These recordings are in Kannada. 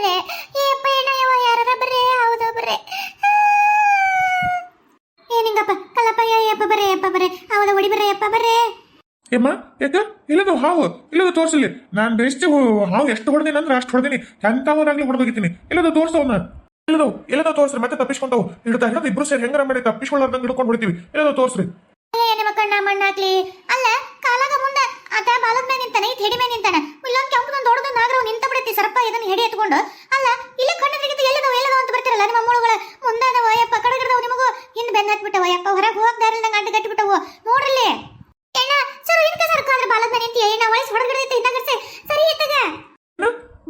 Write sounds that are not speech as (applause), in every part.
ಬರ್ರೆ. ಅಪ್ಪ ಏನ ಯಾರ ಬರ್ರೆ? ಹೌದಾ ಬರ್ರೆ? ಏನಿಂಗಪ್ಪ ಕಲ್ಲಪ್ಪ ಯಪ್ಪ ಬರ್ರೆ ಯಪ್ಪ ಬರ್ರೆ. ಹೌದು ಒಡಿ ಬರ್ರೆ ಯಪ್ಪ ಬರ್ರೆ. ಏಮ್ಮ ಯಾಕ? ಇಲ್ಲದು ಹಾವು ಇಲ್ಲದು ತೋರ್ಸಲಿ ನಾನು ಎಷ್ಟು ಹಾವು ಎಷ್ಟು ಹೊಡೆದಿನಿ ಅಂದ್ರೆ ಅಷ್ಟು ಹೊಡೆದಿನಿ. ಎಂಥವರಾಗ್ಲಿ ಹೊಡೆದೋಗಿದ್ದೀನಿ. ಇಲ್ಲದು ತೋರಿಸ್ತವನ್ನ ಇಲ್ಲದು ಇಲ್ಲದ ತೋರಿಸ್ರಿ ಮತ್ತೆ ತಪ್ಪಿಸ್ಕೊಂಡವು ಹಿಡ್ತಾ ಹಿಡಿದು ಇಬ್ರು ಸೇರಿ ಹೆಂಗಾರ ಮಾಡಿ ತಪ್ಪಿಸ್ಕೊಳ್ಳಾರ್ದಂಗೆ ಹಿಡ್ಕೊಂಡು ಹೊಡಿತೀವಿ. ಇಲ್ಲದು ತೋರಿಸ್ರಿ. ಏ ನಿಮ್ಮ ಕಣ್ಣ ಮಣ್ಣಾಕ್ಲಿ ಅಲ್ಲ ಕಾಲಾಗ ಮುಂದೆ ಆತ ಬಾಲದ ಮೇಲೆ ನಿಂತಾನೆ ಈ ಹೆಡಿ ಮೇಲೆ ನಿಂತಾನೆ ಇಲ್ಲೊಂದು ಕೆಂಪದೊಂದು ದೊಡ್ಡದೊಂದು ನಾಗರವು ನಿಂತ ಬಿಡುತ್ತೆ ಸರ್ಪ ಇದನ್ನ ಹೆಡಿ ಎತ್ಕೊಂಡು ಅಲ್ಲ ಇಲ್ಲಿ ಕಣ್ಣು ಎಲ್ಲದವ ಎಲ್ಲದವ ಅಂತ ಬರ್ತಿರಲ್ಲ ನಿಮ್ಮ ಮೂಳುಗಳ? ಮುಂದೆ ಅದಾವ ಯಪ್ಪ ಕಡಗಿರ್ದವ ನಿಮಗೂ? ಹಿಂದೆ ಬೆನ್ನ ಹತ್ಬಿಟ್ಟವ ಯಪ್ಪ ಹೊರಗೆ ಹೋಗ್ದಾರಿಲ್ದಂಗೆ ಅಡ್ಡ ಕಟ್ಟಿಬಿಟ್ಟವು? ನೋಡ್ರಲ್ಲಿ? ಎಣ್ಣ ಸರ್ ಇದಕ್ಕೆ ಸರ್ ಕಾದ್ರ ಬಾಲದ ಮೇಲೆ ನಿಂತಿ ಎಣ್ಣ ವಯಸ್ಸು ಹೊರಗಡೆ ಇದ್ದಾಗಷ್ಟೇ ಸರಿ ಇತ್ತಗ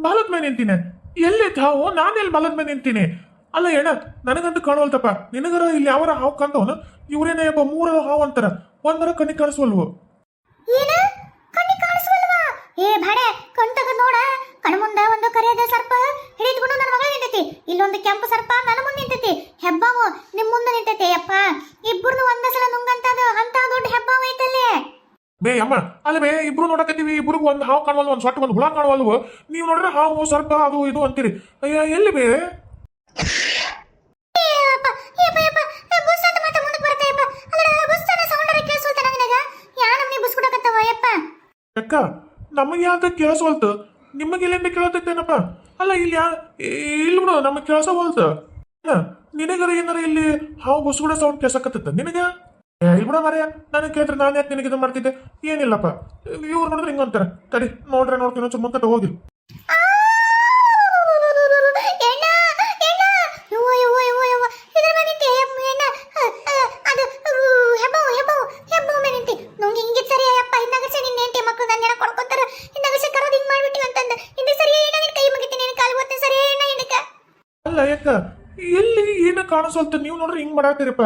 ಬಾಲದ ಮೇಲೆ ನಿಂತೀನಿ. ಎಲ್ಲಿ ತಾವು ನಾನು ಎಲ್ಲಿ ಬಾಲದ ಮೇಲೆ ನಿಂತೀನಿ? ಅಲ್ಲ ಎಣ್ಣ ನನಗಂತೂ ಕಾಣುವಲ್ತಪ್ಪ. ನಿನಗರ ಇಲ್ಲಿ ಯಾವರ ಹಾವು ಕಂಡವನು ಇವರೇನೇ ಒಬ್ಬ ಮೂರ ಹಾವು ಅಂತಾರ. ಒಂದರ ಕಣ್ಣಿ ಕಾಣಿಸ್ವಲ್ವು? ಏನ? ಕಣ್ಣಿ ಕಾಣಿಸ್ವಲ್ವಾ? ಏ ಬಾಡೆ ಕಣ್ ತಗದ್ ನೋಡ. ಕಣ ಮುಂದ ಒಂದು ಕರಿಯದ ಸರ್ಪ ಹಿಡಿದ್ಕೊಂಡು ನನ್ನ ಮಗಳ ನಿಂತೈತಿ ಇಲ್ಲೊಂದು ಕೆಂಪು ಸರ್ಪ ನನ್ನ ಮುಂದೆ ನಿಂತೈತಿ. ಹೆಬ್ಬಾವು ನಿಮ್ ಮುಂದೆ ನಿಂತೈತಿ ಅಪ್ಪ. ಇಬ್ಬರನ್ನು ಒಂದ ಸಲ ನುಂಗಂತದು ಅಂತ ದೊಡ್ಡ ಹೆಬ್ಬಾವು ಐತಲ್ಲಿ. ಬೇ ಅಮ್ಮ ಅಲ್ಲ ಬೇ ಇಬ್ರು ನೋಡಕತ್ತೀವಿ. ಇಬ್ರಿಗೂ ಒಂದು ಹಾವು ಕಾಣವಲ್ವು ಒಂದು ಸೊಟ್ಟು ಒಂದು ಹುಳ ಕಾಣವಲ್ವು ನೀವು ನೋಡ್ರೆ ಹಾವು ಸರ್ಪ ಅದು ಇದು ಅಂತೀರಿ. ಅಯ್ಯ ಎಲ್ಲಿ ಬೇ? ಅಕ್ಕ ನಮಗೆ ಯಾಕೆ? ಕೇಳಿಸ್ವಲ್ತು ನಿಮಗೆ ಇಲ್ಲಿಂದ ಕೇಳುತ್ತಿದ್ದೇನಪ್ಪ? ಅಲ್ಲ, ಇಲ್ಲಿ ಯಾ ಇಲ್ಲಿ ಬಿಡು ಕೆಲಸ ಹೋಲ್ತ ನಿನಗರ ಏನಾರ ಇಲ್ಲಿ ಹಾವು ಗುಸುಗುಡ ಸೌಂಡ್ ಕೇಳ್ಸಕತ್ತೈತ? ನಿನಗ? ಇಲ್ಲಿ ಬಿಡ ಮಾರ್ಯಾ. ನನಗೆ ಕೇಳಿದ್ರೆ ನಾನು ಯಾಕೆ ನಿನಗೆ ಇದು ಮಾಡ್ತಿದ್ದೆ? ಏನಿಲ್ಲಪ್ಪ. ಇವ್ರು ನೋಡಿದ್ರೆ ಹಿಂಗಂತಾರೆ ತಡಿ, ನೋಡ್ರೆ ನೋಡ್ತೀನಿ ಚುಮ್ಮಕ್ಕಂತ ಹೋಗಿ ಆ! ಎಣ್ಣ, ಎಣ್ಣ. ಯವ್ವ, ಯವ್ವ, ಯವ್ವ, ಯವ್ವ. ಇದ್ರ ಮೇಲೆ ನಿಂತೆ, ಯಪ್ಪ, ಎಣ್ಣ. ಅ, ಅ, ಅದು, ಊ, ಹೆಬ್ಬಾವು, ಹೆಬ್ಬಾವು, ಹೆಬ್ಬಾವು ಮೇಲೆ ನಿಂತಿ. ನಂಗೆ ಹಿಂಗೆ ಸರಿ ಅಯ್ಯಪ್ಪ ಹಿಂದಾಗಸೆ ನಿನ್ನ ಹೆಂಡತಿ ಮಕ್ಕಳು ನನ್ನ ಜನ ಕೊಡ್ಕೊತಾರ ಹಿಂದಾಗಸೆ ಕರೋದು ಹಿಂಗ್ ಮಾಡ್ಬಿಟ್ಟಿವಿ ಅಂತಂದ ಹಿಂದೆ ಸರಿ ಏನ ನಿನ್ ಕೈ ಮುಗಿತೀನಿ ನಿನ್ ಕಾಲು ಗೊತ್ತ ಸರಿ ಏನ ಹಿಂದಕ್ಕ ಅಲ್ಲ, ಯಾಕ? ಎಲ್ಲಿ ಏನು ಕಾಣಿಸ್ವಲ್ತು ನೀವು ನೋಡ್ರಿ ಹಿಂಗ್ ಮಾಡಾಕ್ತೀರಪ್ಪ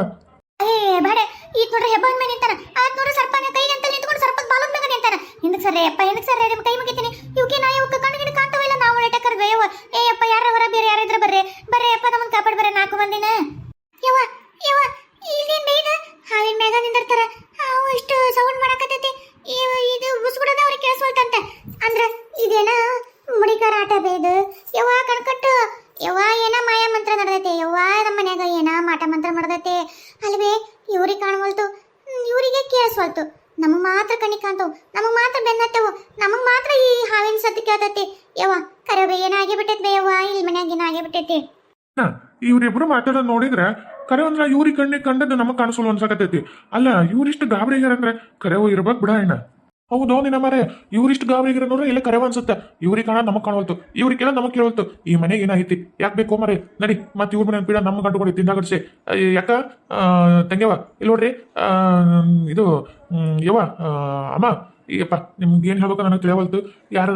ಏ, ಬೇಡ, ಈಗ ನೋಡ್ರಿ ಹೆಬ್ಬನ್ ಮೇಲೆ ನಿಂತಾನ ಆತ್ ನೋಡ್ರಿ ಸರ್ಪನ ಕೈಗೆ ನಿಂತ್ಕೊಂಡು ಸರ್ಪದ ಬಾಲದ ಮೇಲೆ ನಿಂತಾನ ಹಿಂದಕ್ಕೆ ಅಪ್ಪ ಹಿಂದಕ್ಕೆ ನಿಮ್ಮ ಕೈ ಮುಗಿತೀನಿ. ಇವಕ್ಕೆ ನಾ ಇವಕ್ಕೆ ಕಣ್ಣು ಗಿಡ ಕಾಣ್ತಾವಿಲ್ಲ ನಾವು ನೆಟ್ಟ ಕರ್ಗ ಯವ್ವ ಏ, ಅಪ್ಪ ಯಾರ ಹೊರ ಬೇರೆ ಯಾರಿದ್ರ ಬರ್ರಿ ಬರ್ರಿ ಅಪ್ಪ ನಮ್ಮನ್ನ ಕಾಪಾಡ್ ಬರ್ರಿ ನಾಲ್ಕು ಮಂದಿನ ಯವ್ವ ಯವ್ವ ಇಲ್ಲೇನ್ ಬೇಡ ಹಾವಿನ ಮ್ಯಾಗ ನಿಂದಿರ್ತಾರ ಹಾವು ಇಷ್ಟು ಸೌಂಡ್ ಮಾಡಕತ್ತೈತಿ ಇವ- ಇದು ಬುಸ್ಗುಡದ ಅವ್ರಿಗೆ ಕೇಳಿಸ್ವಲ್ತಂತ ಅಂದ್ರ ಇದೇನ ಮುಡಿಕಾರ ಆಟ ಬೇದು ಯವ್ವ ಕಣ್ಕಟ್ಟು ಯವ್ವ ಏನ ಮಾಯ ಮಂತ್ರ ನಡೆದೈತೆ. ಯವ್ವ ನಮ್ಮ ಮನ್ಯಾಗ ಏನ ಮಾಟ ಮಂತ್ರ ಮಾಡದೈತೆ ಅಲ್ವೇ, ಇವ್ರಿಗೆ ಕಾಣವಲ್ತು ಇವರಿಗೆ ಕೇಳಿಸ್ವಲ್ತು. ನಮಗ್ ಮಾತ್ರ ಕಣ್ಣಿ ಕಾಣ್ತವು, ನಮಗ್ ಮಾತ್ರ ಬೆನ್ನತ್ತವು, ನಮಗ್ ಮಾತ್ರ ಈ ಹಾವಿನ ಸದ್ದು ಕೇಳ್ತೈತಿ. ಯವ್ವ ಕರವೇ ಏನಾಗಿ ಬಿಟ್ಟೈತಿ ಯವ್ವ ಇಲ್ಲಿ ಮನ್ಯಾಗ ಏನಾಗಿ ಬಿಟ್ಟೈತಿ ಇವ್ರಿಬ್ರು ಮಾತಾಡೋದು ನೋಡಿದ್ರೆ ಕರೆ ಅಂದ್ರ ಇವ್ರಿಗೆ ಕಣ್ಣಿಗೆ ಕಂಡದ್ದು ನಮಗ್ ಕಾಣಿಸಲು ಅನ್ಸಕತ್ತೈತಿ. ಅಲ್ಲ, ಇವ್ರಿಷ್ಟು ಗಾಬರಿ ಅಂದ್ರೆ ಕರೆವು ಇರ್ಬೇಕು ಬಿಡ ಅಣ್ಣ. ಹೌದು, ನಿನ್ನ ಮರೆ. ಇವ್ರಿಷ್ಟು ನೋಡ್ರೆ ಇಲ್ಲ ಕರೆವ ಅನ್ಸುತ್ತೆ. ಇವ್ರಿಗೆ ಕಾಣ ನಮಗ್ ಕಾಣೋಲ್ತು ಇವ್ರಿಗೆ ಕೇಳ ನಮಗ್ ಕೇಳೋಲ್ತು ಈ ಮನೆಗೆ ಏನೈತಿ ಯಾಕೆ ಬೇಕು ಮರೆ? ನಡಿ, ಮತ್ತೆ ಇವ್ರ ಮನೆ ಪೀಡ ನಮ್ಮ ಕೊಡಿ ತಿಂದಾಗಡ್ಸಿ ಯಾಕ? ತಂಗ್ಯವ ಇಲ್ಲಿ ನೋಡ್ರಿ. ಇದು ಯವ ಅಮ್ಮ. ಈಗಪ್ಪ, ನಿಮ್ಗೆ ಏನು ಹೇಳ್ಬೇಕು ನನಗೆ ತಿಳಿಯವಲ್ತು ಯಾರ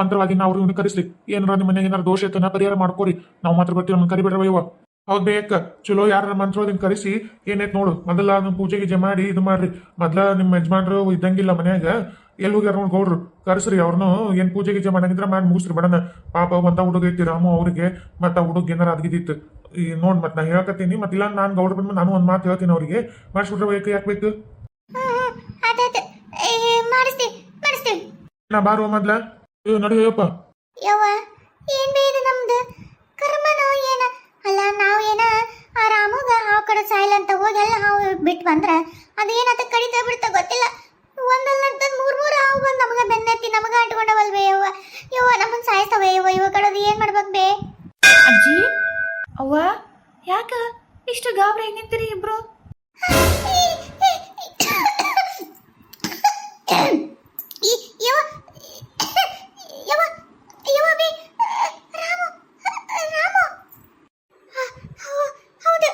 ಮಂತ್ರವಾಗಿ ನಾವು ಅವ್ರನ್ನ ಕರೆಸಿ ಏನಾರ ನಿಮ್ಮ ಮನೆಗೆ ಏನಾರ ದೋಷ ಇತ್ತು, ನಾ ಪರಿಹಾರ ಮಾಡ್ಕೋರಿ. ನಾವು ಮಾತ್ರ ಬರ್ತೀವಿ ನಮ್ಗೆ ಕರಿಬೇಡ್ರವ ಯವ್ವ. ಹೌದ್ ಬೇಕ ಚಲೋ ಯಾರ ಮಂತ್ರದಿಂದ ಕರೆಸಿ ಏನೈತ್ ನೋಡು ಮೊದಲ ಅದನ್ನ ಪೂಜೆ ಗೀಜೆ ಮಾಡಿ ಇದು ಮಾಡ್ರಿ. ಮೊದ್ಲ ನಿಮ್ಮ ಯಜಮಾನ್ರು ಇದ್ದಂಗಿಲ್ಲ ಮನ್ಯಾಗ ಎಲ್ಲಿ ಹೋಗ್ಯಾರ ನೋಡಿ ಗೌಡ್ರು ಕರೆಸ್ರಿ ಅವ್ರನ್ನು ಏನ್ ಪೂಜೆ ಗೀಜೆ ಮಾಡಂಗಿದ್ರ ಮಾಡಿ ಮುಗಿಸ್ರಿ ಬಡನ ಪಾಪ ಬಂದ ಹುಡುಗ ಐತಿ ರಾಮು ಅವ್ರಿಗೆ ಮತ್ತ ಹುಡುಗ ಏನಾರ ಅದ್ಗಿದ್ದಿತ್ತು ಈ ನೋಡ್ ಮತ್ ನಾ ಹೇಳಕತ್ತೀನಿ ಇಲ್ಲ ನಾನು ಗೌಡ್ರ ಬಂದ್ ನಾನು ಒಂದ್ ಮಾತು ಹೇಳ್ತೀನಿ ಅವ್ರಿಗೆ. ಮಾಡಿಸ್ಬಿಟ್ರೆ ಬೇಕು ಯಾಕೆ ಬೇಕು? ನಾ ಬಾರುವ ಮೊದ್ಲ. ಯವ್ವ ಏನ್ ಬೇಡ ನಮ್ದು? ಕರ್ಮನೋ ಏನ? ಬಿಟ್ಟು ಬಂದ್ರ ಅದೇನತ ಕಡಿತಾ ಬಿಡ್ತಾ ಗೊತ್ತಿಲ್ಲ. ಒಂದಲ್ಲ ಮೂರ್ ಮೂರ್ ಹಾವು ಬಂದು ನಮಗ ಬೆನ್ನೆತ್ತಿ ನಮಗ ಅಂಟ್ಕೊಂಡವಲ್ವೇ ಯವ್ವ. ಯವ್ವ ನಮ್ಮನ್ ಸಾಯಿಸ್ತವೆ ಯವ್ವ. ಇವ ಕಡೋದು ಏನ್ ಮಾಡ್ಬೇಕು ಬೇ? ಅಜ್ಜಿ ಅವ್ವ ಯಾಕ ಇಷ್ಟು ಗಾಬರಿ ನಿಂತೀರಿ ಇಬ್ರು? ಯವ್ವ ಯವ್ವ ಬೇ ರಾಮು ರಾಮು ಹ- ಹೌ- ಹೌದು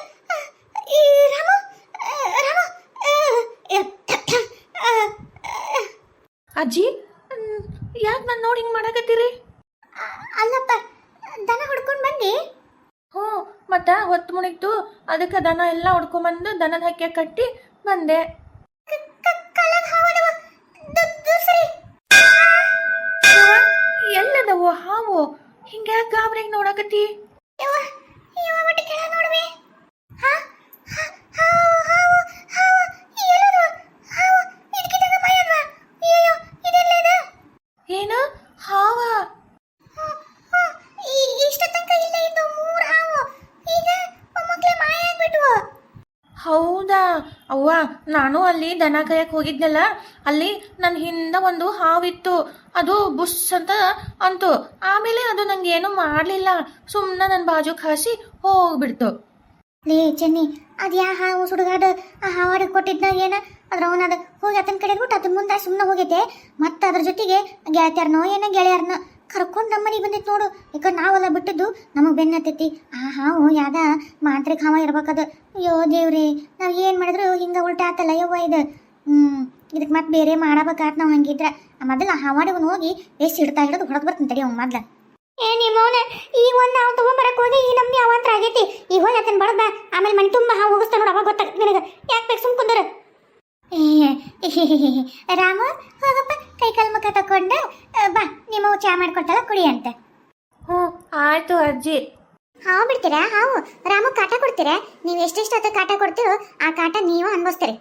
ಈ ರಾಮು ರಾಮು ಅಜ್ಜಿ? ಯಾಕೆ ನಾನು ನೋಡಿ ಹಿಂಗೆ ಮಾಡಕತ್ತೀರಿ? ಅಲ್ಲಪ್ಪ ದನ ಹುಡ್ಕೊಂಡ್ ಬಂದಿ ಹ್ಞೂ ಮತ್ತ ಹೊತ್ತು ಮುಣಿಗ್ತು ಅದಕ್ಕೆ ದನ ಎಲ್ಲ ಹೊಡ್ಕೊಂಬಂದು ದನದ ಹಕ್ಕಿ ಕಟ್ಟಿ ಬಂದೆ. ಎಲ್ಲದವು ಹಾವು. ಹಿಂಗೆ ಗಾಬರಿಗೆ ನೋಡಕತ್ತಿ ಯವ್ವ ಯವ್ವ ಒಟ್ಟು ಕೆಳ ನೋಡ್ವೆ ಹಾ ಹಾ, ಹಾವು ಹಾವು ಹಾವು ಎಲ್ಲದು ಹಾವು ಇದಕ್ಕಿದ್ದಂಗ ಮೈಯಲ್ವಾ ಅಯ್ಯೋ ಇದೆಲ್ಲ ಇದು ಏನು ಹಾವ ಹ್ಮ್, ಹ್ಮ್. ಈ- ಇಷ್ಟ ಅವ್ವ, ನಾನು ಅಲ್ಲಿ ದನ ಕಾಯಕ್ಕೆ ಹೋಗಿದ್ನಲ್ಲ, ಅಲ್ಲಿ ನನ್ನ ಹಿಂದೆ ಒಂದು ಹಾವಿತ್ತು. ಅದು ಬುಸ್ ಅಂತ ಅಂತು. ಆಮೇಲೆ ಅದು ನಂಗೆ ಏನು ಮಾಡಲಿಲ್ಲ. ಸುಮ್ಮನೆ ನನ್ನ ಬಾಜು ಕಾಸಿ ಹೋಗ್ಬಿಡ್ತು. ಲೇ, ಚೆನ್ನಿ, ಅದು ಯಾ ಹಾವು ಸುಡುಗಾಡು? ಆ ಹಾವಾಡಿಗೆ ಕೊಟ್ಟಿದ್ನಾಗ ಏನ? ಅದ್ರ ಅವನದ ಹೋಗಿ ಅತನ ಕಡೆ ಬಿಟ್ಟು ಆತನ ಮುಂದೆ ಸುಮ್ಮನೆ ಹೋಗೈತೆ ಮತ್ತೆ ಅದ್ರ ಜೊತೆಗೆ ಗೆಳತಿಯರ್ನೋ ಏನೋ ಗೆಳೆಯರ್ನ. ಕರ್ಕೊಂಡು ನಮ್ಮ ಮನೆಗೆ ಬಂದೈತೆ ನೋಡು. ಈಗ ನಾವೆಲ್ಲ ಬಿಟ್ಟಿದ್ದು ನಮಗೆ ಬೆನ್ನತ್ತೈತಿ ಆ ಹಾವು ಯಾವ್ದ ಮಾಂತ್ರಿಕ ಹಾವ ಇರ್ಬೇಕದು. ಅಯ್ಯೋ, ದೇವ್ರಿ, ನಾವು ಏನು ಮಾಡಿದ್ರು ಹಿಂಗೆ ಉಲ್ಟಾ ಆತಲ್ಲ, ಯವ್ವ ಇದು? ಹ್ಞೂ ಇದಕ್ಕೆ ಮತ್ತೆ ಬೇರೆ ಮಾಡಬೇಕಾತ್ ನಾವು ಹಂಗಿದ್ರೆ. ಮೊದಲ ಹಾವಾಡಿಗೆ ಹೋಗಿ ಎಷ್ಟು ಇಡ್ತಾ ಹಿಡಿದು ಹೊಡೆದು ಬರ್ತೀನಿ ತಡಿ ಅವ್ನು ಮೊದ್ಲು. ಏ ನಿಮ್ಮವನ ಈಗ ಒಂದು ನಾವು ತೊಗೊಂಬರಕ್ಕೆ ಹೋಗಿ, ಈ ಯಾವ ಅವಾಂತರ ಆಗೈತಿ ಈಗ ಹೋಗಿ ಅದನ್ನು ಬಡದ ಆಮೇಲೆ ಮನೆ ತುಂಬ ಹಾವು ಹೋಗಿಸ್ತಾನೆ ನೋಡು, ಅವಾಗ ಗೊತ್ತಾಗ್ತದೆ ನಿನಗೆ. ಯಾಕೆ ಬೇಕು ಸುಮ್ ಕುಂದ್ರ? (laughs) ರಾಮ ಹೋಗಪ್ಪ. ಕೈ ಕಾಲು ಮುಖ ತಕೊಂಡು ಬಾ. ನಿಮ್ಮ ಚಾ ಮಾಡ್ಕೊಡ್ತಾಳ ಕುಡಿ ಅಂತ. ಹ್ಞೂ ಆಯ್ತು ಅಜ್ಜಿ. ಹಾವು ಬಿಡ್ತೀರಾ? ಹಾವು. ರಾಮು ಕಾಟ ಕೊಡ್ತೀರಾ? ನೀವು ಎಷ್ಟೆಷ್ಟು ಹೊತ್ತು ಕಾಟ ಕೊಡ್ತೀರೋ ಆ ಕಾಟ ನೀವು ಅನ್ಭವಿಸ್ತೀರಿ.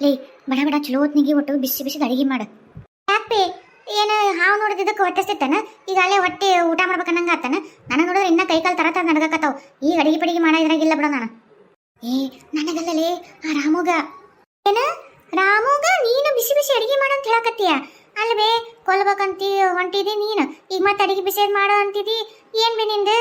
ಲೇ ಬಡ ಬಡ ಚಲೋ ಹೊತ್ನಿಗೆ ಒಟ್ಟು ಬಿಸಿ ಬಿಸಿ ಅಡಿಗೆ ಮಾಡು. ಯಾಕೆ ಏನು ಹಾವು ನೋಡಿದ್ದಕ್ಕೆ ಹೊಟ್ಟೆ ಈಗ ಅಲ್ಲೇ ಹೊಟ್ಟೆ ಊಟ ಮಾಡ್ಬೇಕನ್ನಂಗ ಆತನ? ನನಗೆ ನೋಡಿದ್ರೆ ಇನ್ನ ಕೈ ಕಾಲು ತರ ತರ ನಡ್ಗಕತ್ತಾವ. ಈಗ ಅಡಿಗೆ ಪಡಿಗೆ ಮಾಡೋ ಇದ್ರಾಗಿಲ್ಲ ಬಿಡ ನಾನು. ಏ ನನಗಲ್ಲಲೇ ಆ ರಾಮುಗ. ಏನ? ರಾಮುಗ, ನೀನು ಬಿಸಿ ಬಿಸಿ ಅಡಿಗೆ ಮಾಡಂತ ಹೇಳಕತ್ತೀಯ? ಅಲ್ವೇ, ಕೊಲ್ಬೇಕಂತಿ, ಹೊಂಟಿದಿ ನೀನು. ಈಗ ಮತ್ತೆ ಅಡಿಗೆ ಬಿಸಿ ಮಾಡು ಅಂತಿದಿ. ಏನ್ ಬೇ ನಿಂದು?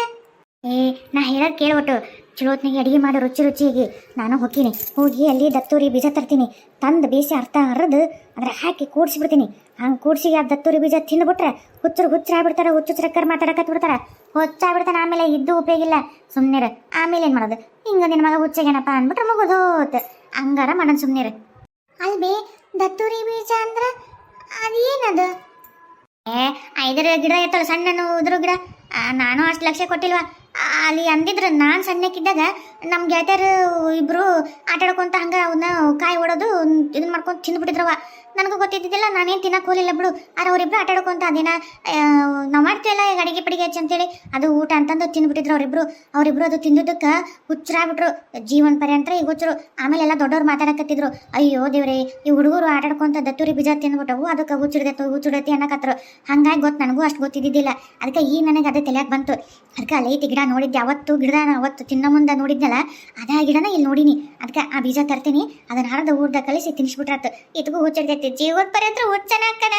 ಏ, ನಾ ಹೇಳೋದು ಕೇಳ್ಬಿಟ್ಟು. ಚಲೋತ್ನಾಗೆ ಅಡಿಗೆ ಮಾಡೋ ರುಚಿ ರುಚಿಗೆ. ನಾನು ಹೋಗಿನಿ ಹೋಗಿ ಅಲ್ಲಿ ದತ್ತೂರಿ ಬೀಜ ತರ್ತೀನಿ. ತಂದು ಬೇಸಿ ಅರ್ಥ ಹರಿದು ಅದ್ರ ಹಾಕಿ ಕೂಡ್ಸಿಬಿಡ್ತೀನಿ. ಹಂಗೆ ಕೂಡ್ಸಿ ಆ ದತ್ತೂರಿ ಬೀಜ ತಿಂದ್ಬಿಟ್ರೆ ಹುಚ್ಚರು ಹುಚ್ಚರಾಗ್ಬಿಡ್ತಾರ ಹುಚ್ಚುಚ್ರಕ್ಕರ್ ಮಾತಾಡಕತ್ ಬಿಡ್ತಾರ ಹುಚ್ಚಾಗ್ಬಿಡ್ತಾನೆ, ಆಮೇಲೆ ಇದ್ದು ಉಪಯೋಗ ಇಲ್ಲ. ಸುಮ್ಮನೆ ಆಮೇಲೆ ಏನು ಮಾಡೋದು? ಹಿಂಗೆ ನಿನ್ನ ಮಗ ಹುಚ್ಚಾಗೇನಪ್ಪ ಅಂದ್ಬಿಟ್ರೆ ಮುಗಿದೋತ್ ಹಂಗಾರ ಮಾಡೋಣ ಸುಮ್ಮನಿರು ಅಲ್ಬೇ ದತ್ತೂರಿ ಬೀಜ ಅಂದ್ರೆ ಅದೇನದು? ಏ ಐದರ ಗಿಡ ಇರ್ತಲ್ಲ ಸಣ್ಣ ಉದ್ರ ಗಿಡ. ನಾನು ಅಷ್ಟು ಲಕ್ಷ ಕೊಟ್ಟಿಲ್ವಾ? ಅಲ್ಲಿ ಅಂದಿದ್ರು ನಾನು ಸಣ್ಣಕ್ಕಿದ್ದಾಗ ನಮ್ಮ ಗೆಳತಿಯರು ಇಬ್ರು ಆಟಾಡ್ಕೊಂತ ಹಂಗ ಅವನ್ನ ಕಾಯಿ ಓಡೋದು ಇದನ್ನ ಮಾಡ್ಕೊಂಡು ತಿಂದ್ಬಿಟ್ಟಿದ್ರವ ನನಗೂ ಗೊತ್ತಿದ್ದಿದ್ದಿಲ್ಲ, ನಾನೇನು ತಿನ್ನಕ್ಕೆ ಹೋಲಿಲ್ಲ ಬಿಡು. ಆರ ಅವರಿಬ್ರು ಆಟ ಆಡ್ಕೊಂತ ಅದೇನ ನಾವು ಮಾಡ್ತೀವಲ್ಲ ಈಗ ಅಡಿಗೆ ಪಡಿಗೆ ಹಚ್ಚಿ ಅಂತೇಳಿ. ಅದು ಊಟ ಅಂತಂದು ತಿಂದ್ಬಿಟ್ಟಿದ್ರು ಅವರಿಬ್ರು. ಅವರಿಬ್ರು ಅದು ತಿಂದಿದ್ದಕ್ಕೆ ಹುಚ್ಚರಾಗ್ಬಿಟ್ರು. ಜೀವನ ಪರ್ಯಂತ ಈಗ ಹುಚ್ಚರು. ಆಮೇಲೆ ಎಲ್ಲ ದೊಡ್ಡವ್ರು ಮಾತಾಡಕತ್ತಿದ್ರು. ಅಯ್ಯೋ ದೇವ್ರಿ, ಈ ಹುಡುಗರು ಆಟ ಆಡ್ಕೊಂತ ದತ್ತೂರಿ ಬೀಜ ತಿಂದ್ಬಿಟ್ಟವು. ಅದಕ್ಕೆ ಹುಚ್ಚಿಡ್ದೈತು ಹುಚ್ಚಿಡತಿ ಅನ್ನಕತ್ತರು ಹಂಗಾಗಿ ಗೊತ್ತು ನನಗೂ ಅಷ್ಟು ಗೊತ್ತಿದ್ದಿದ್ದಿಲ್ಲ. ಅದಕ್ಕೆ ಈ ನನಗೆ ಅದು ತಲೆಯಾಗಿ ಬಂತು. ಅದಕ್ಕೆ ಅಲ್ಲೈತಿ ಗಿಡ ನೋಡಿದ್ದೆ. ಅವತ್ತು ಗಿಡ ಅವತ್ತು ತಿನ್ನೋ ಮುಂದೆ ನೋಡಿದ್ನಲ್ಲ, ಅದೇ ಗಿಡನ ಇಲ್ಲಿ ನೋಡಿನಿ. ಅದಕ್ಕೆ ಆ ಬೀಜ ತರ್ತೀನಿ. ಅದನ್ನ ಹಾರದ ಊರ್ದ ಕಲಿಸಿ ತಿನ್ಸ್ಬಿಟ್ರಾತು. ಇದಕ್ಕೂ ಹುಚ್ಚಿಡ್ತೈತಿ ಬರತ್ರ ಹುಚ್ಚನಾಕ್ಕದ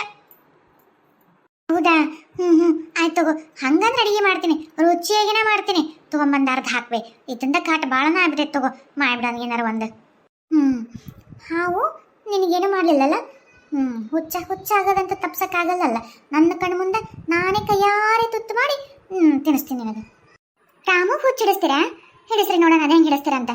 ಹೌದಾ? ಹ್ಮ್ ಹ್ಮ್. ಆಯ್ತು ತಗೋ. ಹಂಗಂದ್ರೆ ಅಡಿಗೆ ಮಾಡ್ತೀನಿ. ರುಚಿಯಾಗಿನ ಮಾಡ್ತೀನಿ. ತಗೊಂಬಂದು ಅರ್ಧ ಹಾಕ್ಬೆ. ಇದರಿಂದ ಕಾಟ ಭಾಳನ ಆಗ್ಬಿಟ್ಟೈತೆ ತಗೋ. ಮಾಡ್ಬಿಡ ಏನಾರ ಒಂದು. ಹ್ಮ್. ಹಾವು ನಿನಗೇನು ಮಾಡಲಿಲ್ಲಲ್ಲ? ಹ್ಮ್. ಹುಚ್ಚ ಹುಚ್ಚ ಆಗದಂತ ತಪ್ಸಕ್ಕಾಗಲ್ಲಲ್ಲ ನನ್ನ ಕಣ್ಣು ಮುಂದೆ ನಾನೇ ಕೈಯಾರೆ ತುತ್ತು ಮಾಡಿ, ಹ್ಮ್, ತಿನ್ನಿಸ್ತೀನಿ ನಿನಗೆ. ರಾಮು ಹುಚ್ಚಿಡಿಸ್ತೀರಾ ಹಿಡಿಸ್ರಿ ನೋಡೋಣ, ಅದೇ ಹೆಂಗೆ ಅಂತ.